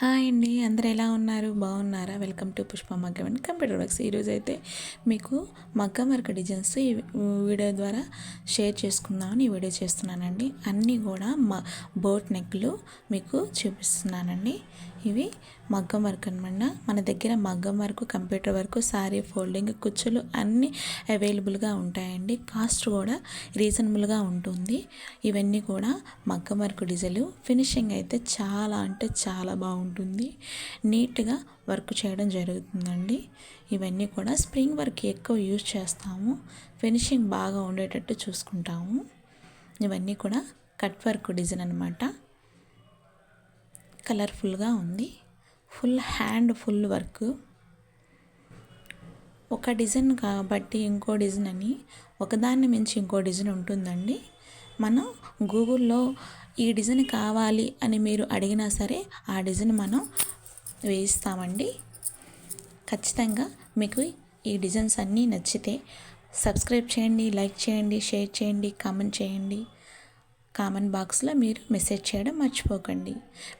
Hi అండి అందరు ఎలా ఉన్నారు? బాగున్నారా? వెల్కమ్ టు పుష్ప మగ్గం అండ్ కంప్యూటర్ వర్క్స్. ఈరోజు అయితే మీకు మగ్గం వర్క్ డిజైన్స్ ఈ వీడియో ద్వారా షేర్ చేసుకుందామని ఈ వీడియో చేస్తున్నానండి. అన్నీ కూడా మ బోట్ నెక్లు మీకు చూపిస్తున్నానండి. ఇవి మగ్గం వర్క్ అనమాట మన దగ్గర మగ్గం work computer work sari folding కుచ్చులు అన్నీ అవైలబుల్గా ఉంటాయండి. కాస్ట్ కూడా రీజనబుల్గా ఉంటుంది. ఇవన్నీ కూడా మగ్గం వర్క్ డిజైన్లు. ఫినిషింగ్ అయితే చాలా అంటే చాలా బాగుంటుంది. ఉంటుంది. నీట్గా వర్క్ చేయడం జరుగుతుందండి. ఇవన్నీ కూడా స్ప్రింగ్ వర్క్ ఎక్కువ యూజ్ చేస్తాము. ఫినిషింగ్ బాగా ఉండేటట్టు చూసుకుంటాము. ఇవన్నీ కూడా కట్ వర్క్ డిజైన్ అనమాట కలర్ఫుల్గా ఉంది. Full hand full work. ఒక డిజైన్ కాబట్టి ఇంకో డిజైన్ అని ఒకదాన్ని మించి ఇంకో డిజైన్ ఉంటుందండి. మనం గూగుల్లో ఈ డిజైన్ కావాలి అని మీరు అడిగినా సరే ఆ డిజైన్ మనం వేయిస్తామండి. ఖచ్చితంగా మీకు ఈ డిజైన్స్ అన్నీ నచ్చితే సబ్స్క్రైబ్ చేయండి లైక్ చేయండి షేర్ చేయండి కామెంట్ చేయండి. కామెంట్ బాక్స్లో మీరు మెసేజ్ చేయడం మర్చిపోకండి.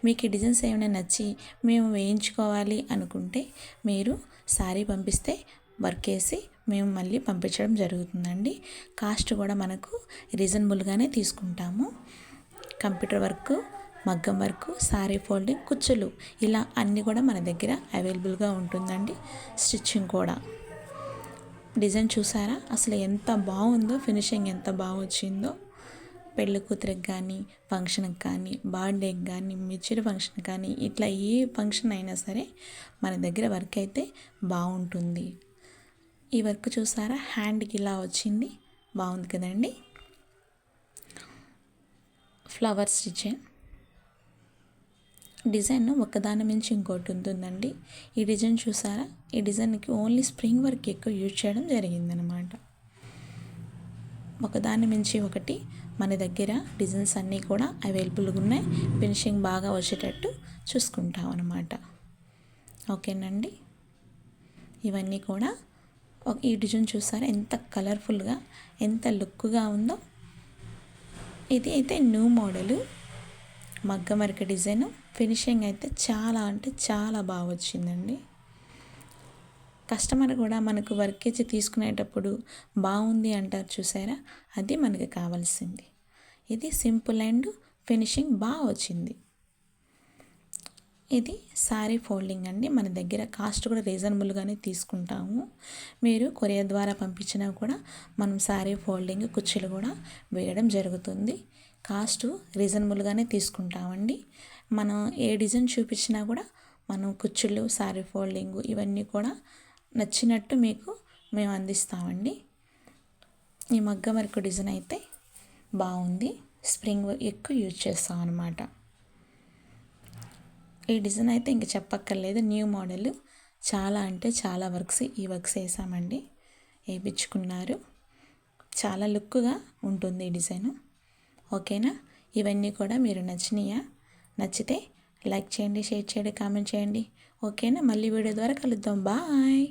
మీకు ఈ డిజైన్స్ ఏమైనా నచ్చి మేము వేయించుకోవాలి అనుకుంటే మీరు శారీ పంపిస్తే వర్క్ వేసి మేము మళ్ళీ పంపించడం జరుగుతుందండి. కాస్ట్ కూడా మనకు రీజనబుల్గానే తీసుకుంటాము. కంప్యూటర్ వర్క్ మగ్గం వర్క్ శారీ ఫోల్డింగ్ కుచ్చులు ఇలా అన్నీ కూడా మన దగ్గర అవైలబుల్గా ఉంటుందండి. స్టిచ్చింగ్ కూడా. డిజైన్ చూసారా? అసలు ఎంత బాగుందో ఫినిషింగ్ ఎంత బాగొచ్చిందో. పెళ్ళి కూతురికి కానీ ఫంక్షన్కి కానీ బర్త్డేకి కానీ మెచ్యూర్ ఫంక్షన్ కానీ ఇట్లా ఏ ఫంక్షన్ అయినా సరే మన దగ్గర వర్క్ అయితే బాగుంటుంది. ఈ వర్క్ చూసారా? హ్యాండ్కి ఇలా వచ్చింది. బాగుంది కదండి. Flowers design. డిజైన్ ఒకదాని మించి ఇంకోటి ఉంటుందండి. ఈ డిజైన్ చూసారా? ఈ డిజైన్కి ఓన్లీ స్ప్రింగ్ వర్క్ ఎక్కువ యూజ్ చేయడం జరిగిందనమాట. ఒకదాని మించి ఒకటి మన దగ్గర డిజైన్స్ అన్నీ కూడా అవైలబుల్గా ఉన్నాయి. ఫినిషింగ్ బాగా వచ్చేటట్టు చూసుకుంటాం అనమాట ఓకేనండి? ఇవన్నీ కూడా ఈ డిజైన్ చూసారా? ఎంత కలర్ఫుల్గా ఎంత లుక్గా ఉందో. ఇది అయితే న్యూ మోడలు. మగ్గమరిక డిజైన్. ఫినిషింగ్ అయితే చాలా అంటే చాలా బాగా వచ్చిందండి. కస్టమర్ కూడా మనకు వర్క్ ఇచ్చి తీసుకునేటప్పుడు బాగుంది అంటారు చూసారా? అది మనకి కావాల్సింది. ఇది సింపుల్ అండ్ ఫినిషింగ్ బాగా వచ్చింది. ఇది శారీ ఫోల్డింగ్ అండి. మన దగ్గర కాస్ట్ కూడా రీజనబుల్గానే తీసుకుంటాము. మీరు కొరియర్ ద్వారా పంపించినా కూడా మనం శారీ ఫోల్డింగ్ కుర్చీలు కూడా వేయడం జరుగుతుంది. కాస్ట్ రీజనబుల్గానే తీసుకుంటామండి. మనం ఏ డిజైన్ చూపించినా కూడా మనం కుచ్చులు శారీ ఫోల్డింగ్ ఇవన్నీ కూడా నచ్చినట్టు మీకు మేము అందిస్తామండి. ఈ మగ్గ వర్క్ డిజైన్ అయితే బాగుంది. స్ప్రింగ్ ఎక్కువ యూజ్ చేస్తాం అనమాట ఈ డిజైన్ అయితే ఇంక చెప్పక్కర్లేదు. New model. చాలా అంటే చాలా వర్క్స్ ఈ వర్క్స్ వేసామండి. వేయించుకున్నారు చాలా లుక్గా ఉంటుంది ఈ డిజైన్. ఓకేనా? ఇవన్నీ కూడా మీరు నచ్చినాయా? నచ్చితే లైక్ చేయండి షేర్ చేయండి కామెంట్ చేయండి. ఓకేనా? మళ్ళీ వీడియో ద్వారా కలుద్దాం. బాయ్!